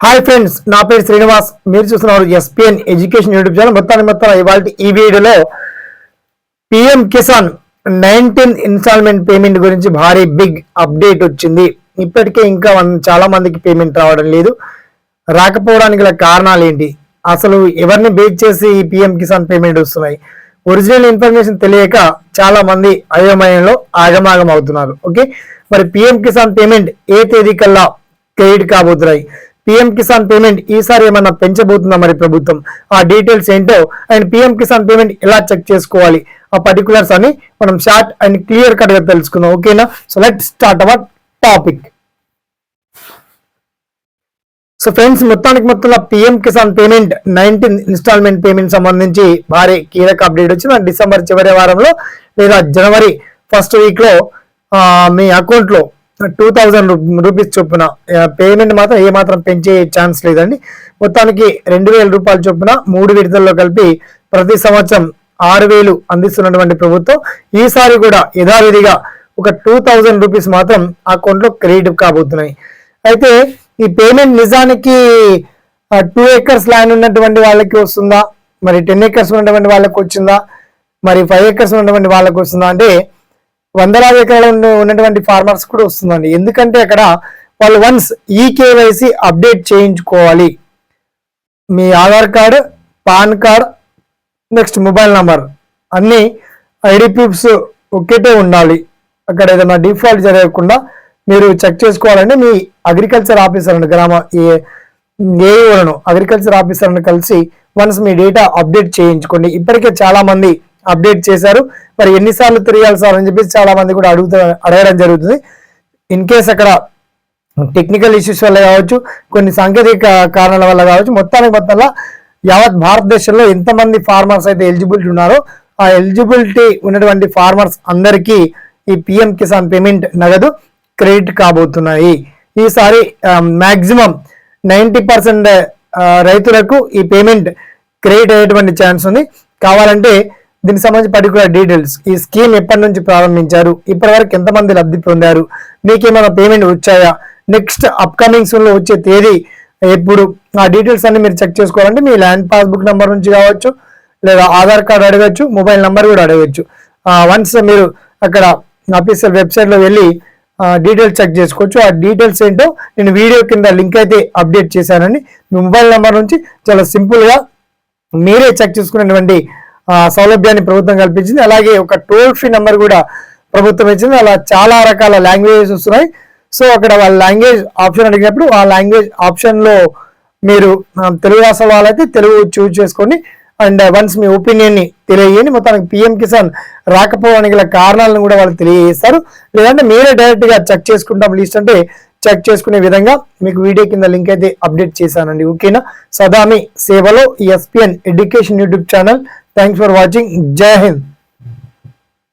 Hi friends నా పేరు శ్రీనివాస్. మీరు చూస్తున్నారు ఎస్పీఎన్ ఎడ్యుకేషన్ యూట్యూబ్ ఛానల్ మొత్తాన్ని మొత్తం ఇవాళ ఈ వీడియోలో PM Kisan nineteen installment payment గురించి భారీ బిగ్ అప్డేట్ వచ్చింది. ఇప్పటికే ఇంకా చాలా మందికి పేమెంట్ రావడం లేదు. రాకపోవడానికి గల కారణాలు ఏంటి? అసలు ఎవరిని బేస్ చేసి ఈ పిఎం కిసాన్ పేమెంట్ వస్తున్నాయి? ఒరిజినల్ ఇన్ఫర్మేషన్ తెలియక చాలా మంది అయోమయంలో ఆగమాగం అవుతున్నారు. ఓకే? మరి పిఎం కిసాన్ పేమెంట్ ఏ తేదీ కల్లా క్రెడిట్ కాబోతున్నాయి? పిఎం కిసాన్ పేమెంట్ ఈసారి ఏమన్నా పెంచబోతుందా మరి ప్రభుత్వం? ఆ డీటెయిల్స్ ఏంటో అండ్ పిఎం కిసాన్ పేమెంట్ ఎలా చెక్ చేసుకోవాలి? ఆ పర్టికులర్స్ అని మనం షార్ట్ అండ్ క్లియర్ కట్గా తెలుసుకుందాం. ఓకేనా? So let start our topic so friends మొత్తానికి మొత్తంలో PM Kisan payment nineteen installment payment సంబంధించి భారీ కీలక అప్డేట్ వచ్చింది. డిసెంబర్ చివరి వారంలో లేదా జనవరి ఫస్ట్ వీక్లో మీ అకౌంట్లో టూ థౌజండ్ రూపీస్ చొప్పున పేమెంట్ మాత్రం ఏ మాత్రం పెంచే ఛాన్స్ లేదండి. మొత్తానికి రెండు వేల రూపాయలు చొప్పున మూడు విడతల్లో కలిపి ప్రతి సంవత్సరం ఆరు వేలు అందిస్తున్నటువంటి ప్రభుత్వం ఈసారి కూడా యథావిధిగా ఒక టూ థౌజండ్ రూపీస్ మాత్రం అకౌంట్లో క్రెడిట్ కాబోతున్నాయి. అయితే ఈ పేమెంట్ నిజానికి టూ ఏకర్స్ ల్యాండ్ ఉన్నటువంటి వాళ్ళకి వస్తుందా? మరి టెన్ ఏకర్స్ ఉన్నటువంటి వాళ్ళకి వచ్చిందా? మరి ఫైవ్ ఏకర్స్ ఉన్నటువంటి వాళ్ళకి వస్తుందా? అంటే వందలాది ఎకరాలు ఉన్న- ఉన్నటువంటి ఫార్మర్స్ కూడా వస్తుందండి. ఎందుకంటే అక్కడ వాళ్ళు వన్స్ ఈ కేవైసీ అప్డేట్ చేయించుకోవాలి. మీ Aadhaar card PAN card next mobile number అన్ని ఐడి ప్రూఫ్స్ ఒకేటే ఉండాలి. అక్కడ ఏదైనా డిఫాల్ట్ జరగకుండా మీరు చెక్ చేసుకోవాలంటే మీ అగ్రికల్చర్ ఆఫీసర్ అండి గ్రామ ఏఈఓలను అగ్రికల్చర్ ఆఫీసర్ని కలిసి వన్స్ మీ డేటా అప్డేట్ చేయించుకోండి. ఇప్పటికే చాలా మంది అప్డేట్ చేశారు. మరి ఎన్నిసార్లు తిరగాలి సార్ అని చెప్పేసి చాలా మంది కూడా అడుగుతా అడగడం జరుగుతుంది. ఇన్ కేస్ అక్కడ టెక్నికల్ ఇష్యూస్ వల్ల కావచ్చు కొన్ని సాంకేతిక కారణాల వల్ల కావచ్చు మొత్తానికి మొత్తంలో యావత్ భారతదేశంలో ఎంతమంది ఫార్మర్స్ అయితే ఎలిజిబిలిటీ ఉన్నారో ఆ ఎలిజిబిలిటీ ఉన్నటువంటి ఫార్మర్స్ అందరికీ ఈ పిఎం కిసాన్ పేమెంట్ నగదు. క్రెడిట్ కాబోతున్నాయి. ఈసారి మ్యాక్సిమం నైంటీ పర్సెంట్ రైతులకు ఈ పేమెంట్ క్రెడిట్ అయ్యేటువంటి ఛాన్స్ ఉంది. కావాలంటే దీనికి సంబంధించి పర్టికులర్ డీటెయిల్స్ ఈ స్కీమ్ ఎప్పటి నుంచి ప్రారంభించారు? ఇప్పటి వరకు ఎంతమంది లబ్ధి పొందారు? మీకేమైనా పేమెంట్ వచ్చాయా? నెక్స్ట్ అప్కమింగ్లో వచ్చే తేదీ ఎప్పుడు? ఆ డీటెయిల్స్ అన్ని మీరు చెక్ చేసుకోవాలంటే మీ ల్యాండ్ పాస్బుక్ నెంబర్ నుంచి కావచ్చు లేదా ఆధార్ కార్డు అడగచ్చు మొబైల్ నెంబర్ కూడా అడగచ్చు. వన్స్ మీరు అక్కడ అఫీషియల్ వెబ్సైట్లో వెళ్ళి డీటెయిల్స్ చెక్ చేసుకోవచ్చు. ఆ డీటెయిల్స్ ఏంటో నేను వీడియో కింద లింక్ అయితే అప్డేట్ చేశానండి మీ మొబైల్ నెంబర్ నుంచి చాలా సింపుల్గా మీరే చెక్ చేసుకునేటువంటి సౌలభ్యాన్ని ప్రభుత్వం కల్పించింది. అలాగే ఒక టోల్ ఫ్రీ నెంబర్ కూడా ప్రభుత్వం ఇచ్చింది. అలా చాలా రకాల లాంగ్వేజెస్ వస్తున్నాయి. సో అక్కడ వాళ్ళ లాంగ్వేజ్ ఆప్షన్ అడిగినప్పుడు ఆ లాంగ్వేజ్ ఆప్షన్లో మీరు తెలుగు రాష్ట్రాల వాళ్ళైతే తెలుగు చూజ్ చేసుకొని అండ్ uh, వన్స్ మీ ఒపీనియన్ని తెలియజేయండి. మొత్తానికి పిఎం కిసాన్ రాకపోవడానికి గల కారణాలను కూడా వాళ్ళు తెలియజేస్తారు. లేదంటే మీరే డైరెక్ట్గా చెక్ చేసుకుంటాం లిస్ట్ అంటే చెక్ చేసుకునే విధంగా మీకు వీడియో కింద లింక్ అయితే అప్డేట్ చేశానండి. ఓకేనా సదామి సేవలో SPN education YouTube channel thanks for watching Jai Hind.